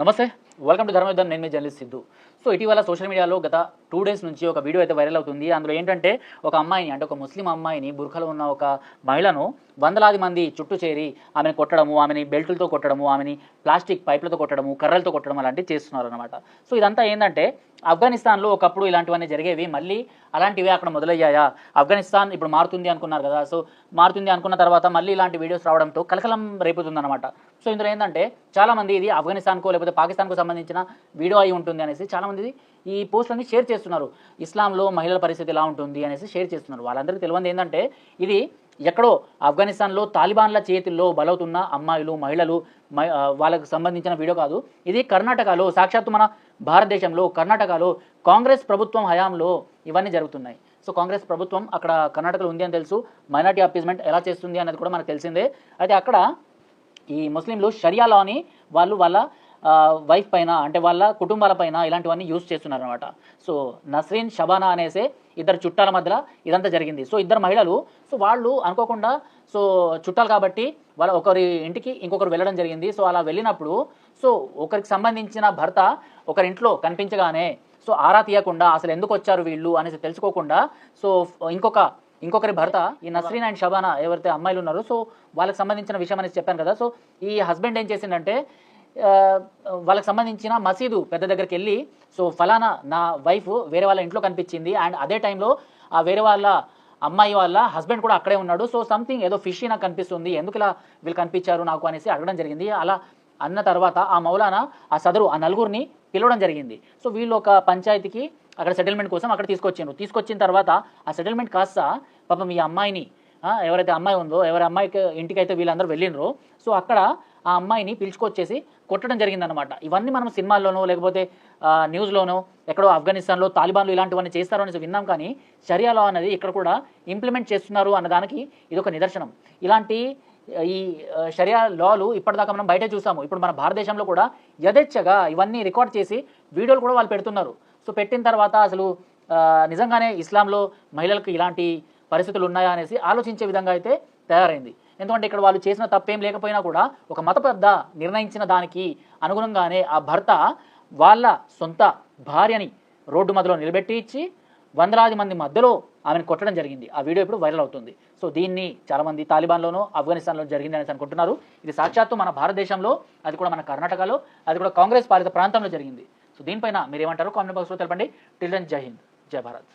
నమస్తే welcome to Dharmayuddham. నేను మీ జర్నలిస్ట్ సిద్ధు. సో ఇటీవల సోషల్ మీడియాలో గత టూ డేస్ నుంచి ఒక వీడియో అయితే వైరల్ అవుతుంది. అందులో ఏంటంటే ఒక అమ్మాయిని అంటే ఒక ముస్లిం అమ్మాయిని బుర్ఖలో ఉన్న ఒక మహిళను వందలాది మంది చుట్టూ చేరి ఆమెను కొట్టడము ఆమెని బెల్టులతో కొట్టడము ఆమెని ప్లాస్టిక్ పైపులతో కొట్టడము కర్రలతో కొట్టడం అలాంటివి చేస్తున్నారు అనమాట సో ఇదంతా ఏంటంటే ఆఫ్ఘనిస్తాన్లో ఒకప్పుడు ఇలాంటివన్నీ జరిగేవి మళ్ళీ అలాంటివి అక్కడ మొదలయ్యాయా? ఆఫ్ఘనిస్తాన్ ఇప్పుడు మారుతుంది అనుకున్నారు కదా సో మారుతుంది అనుకున్న తర్వాత మళ్ళీ ఇలాంటి వీడియోస్ రావడంతో కలకలం రేపుతుంది అనమాట సో ఇందులో ఏంటంటే చాలామంది ఇది ఆఫ్ఘనిస్తాన్కో లేకపోతే పాకిస్తాన్కు సంబంధించిన వీడియో అయి ఉంటుంది అనేసి చాలామంది ఈ పోస్టులన్నీ షేర్ చేస్తున్నారు. ఇస్లాంలో మహిళల పరిస్థితి ఎలా ఉంటుంది అనేసి షేర్ చేస్తున్నారు. వాళ్ళందరికీ తెలియంది ఏంటంటే ఇది ఎక్కడో ఆఫ్ఘనిస్తాన్లో తాలిబాన్ల చేతుల్లో బలవుతున్న అమ్మాయిలు మహిళలు మై- వాళ్ళకు సంబంధించిన వీడియో కాదు. ఇది కర్ణాటకలో సాక్షాత్తు మన భారతదేశంలో కర్ణాటకలో కాంగ్రెస్ ప్రభుత్వం హయాంలో ఇవన్నీ జరుగుతున్నాయి. సో కాంగ్రెస్ ప్రభుత్వం అక్కడ కర్ణాటకలో ఉంది అని తెలుసు. మైనార్టీ అపీస్మెంట్ ఎలా చేస్తుంది అనేది కూడా మనకు తెలిసిందే. అయితే అక్కడ ఈ ముస్లింలు షరియా లాని వాళ్ళు వాళ్ళ వైఫ్ పైన అంటే వాళ్ళ కుటుంబాల పైన ఇలాంటివన్నీ యూజ్ చేస్తున్నారు అనమాట సో నస్రీన్ షబానా అనేసే ఇద్దరు చుట్టాల మధ్యలో ఇదంతా జరిగింది. సో ఇద్దరు మహిళలు సో వాళ్ళు అనుకోకుండా సో చుట్టాలు కాబట్టి వాళ్ళ ఒకరి ఇంటికి ఇంకొకరు వెళ్ళడం జరిగింది. సో అలా వెళ్ళినప్పుడు సో ఒకరికి సంబంధించిన భర్త ఒకరి ఇంట్లో కనిపించగానే సో ఆరా తీయకుండా అసలు ఎందుకు వచ్చారు వీళ్ళు అనేసి తెలుసుకోకుండా సో ఇంకొక ఇంకొకరి భర్త ఈ నస్రీన్ అండ్ షబానా ఎవరైతే అమ్మాయిలు ఉన్నారో సో వాళ్ళకి సంబంధించిన విషయం అనేసి చెప్పాను కదా. సో ఈ హస్బెండ్ ఏం చేసిందంటే వాళ్ళకి సంబంధించిన మసీదు పెద్ద దగ్గరికి వెళ్ళి సో ఫలానా నా వైఫ్ వేరే వాళ్ళ ఇంట్లో కనిపించింది అండ్ అదే టైంలో ఆ వేరే వాళ్ళ అమ్మాయి వాళ్ళ హస్బెండ్ కూడా అక్కడే ఉన్నాడు. సో సంథింగ్ ఏదో ఫిష్ నాకు కనిపిస్తుంది. ఎందుకు ఇలా వీళ్ళు కనిపించారు నాకు? అనేసి అడగడం జరిగింది. అలా అన్న తర్వాత ఆ మౌలానా ఆ సదరు ఆ నలుగురిని పిలవడం జరిగింది. సో వీళ్ళు ఒక పంచాయతీకి అక్కడ సెటిల్మెంట్ కోసం అక్కడ తీసుకొచ్చిండ్రు. తీసుకొచ్చిన తర్వాత ఆ సెటిల్మెంట్ కాస్త పాపం ఈ అమ్మాయిని ఎవరైతే అమ్మాయి ఉందో ఎవరి అమ్మాయికి ఇంటికైతే వీళ్ళందరూ వెళ్ళిండ్రో. సో అక్కడ ఆ అమ్మాయిని పిలుచుకొచ్చేసి కొట్టడం జరిగిందనమాట ఇవన్నీ మనం సినిమాల్లోనో లేకపోతే న్యూస్లోనో ఎక్కడో ఆఫ్ఘనిస్తాన్లో తాలిబాన్లు ఇలాంటివన్నీ చేస్తారు అనేసి విన్నాం కానీ షరియాలో అనేది ఇక్కడ కూడా ఇంప్లిమెంట్ చేస్తున్నారు అన్నదానికి ఇది ఒక నిదర్శనం. ఇలాంటి ఈ షరియా లాలు ఇప్పటిదాకా మనం బయట చూసాము. ఇప్పుడు మన భారతదేశంలో కూడా యథేచ్ఛగా ఇవన్నీ రికార్డ్ చేసి వీడియోలు కూడా వాళ్ళు పెడుతున్నారు. సో పెట్టిన తర్వాత అసలు నిజంగానే ఇస్లాంలో మహిళలకు ఇలాంటి పరిస్థితులు ఉన్నాయా అనేసి ఆలోచించే విధంగా అయితే తయారైంది. ఎందుకంటే ఇక్కడ వాళ్ళు చేసిన తప్పేం లేకపోయినా కూడా ఒక మత పెద్ద నిర్ణయించిన దానికి అనుగుణంగానే ఆ భర్త వాళ్ళ సొంత భార్యని రోడ్డు మధ్యలో నిలబెట్టి ఇచ్చి వందలాది మంది మధ్యలో ఆమెను కొట్టడం జరిగింది. ఆ వీడియో ఇప్పుడు వైరల్ అవుతుంది. సో దీన్ని చాలామంది తాలిబాన్లోనూ ఆఫ్ఘనిస్తాన్లో జరిగింది అనేసి అనుకుంటున్నారు. ఇది సాక్షాత్తు మన భారతదేశంలో అది కూడా మన కర్ణాటకలో అది కూడా కాంగ్రెస్ పాలిత ప్రాంతంలో జరిగింది. సో దీనిపైన మీరు ఏమంటారు కామెంట్ బాక్స్లో తెలపండి. టిల్ జై హింద్. జై భారత్.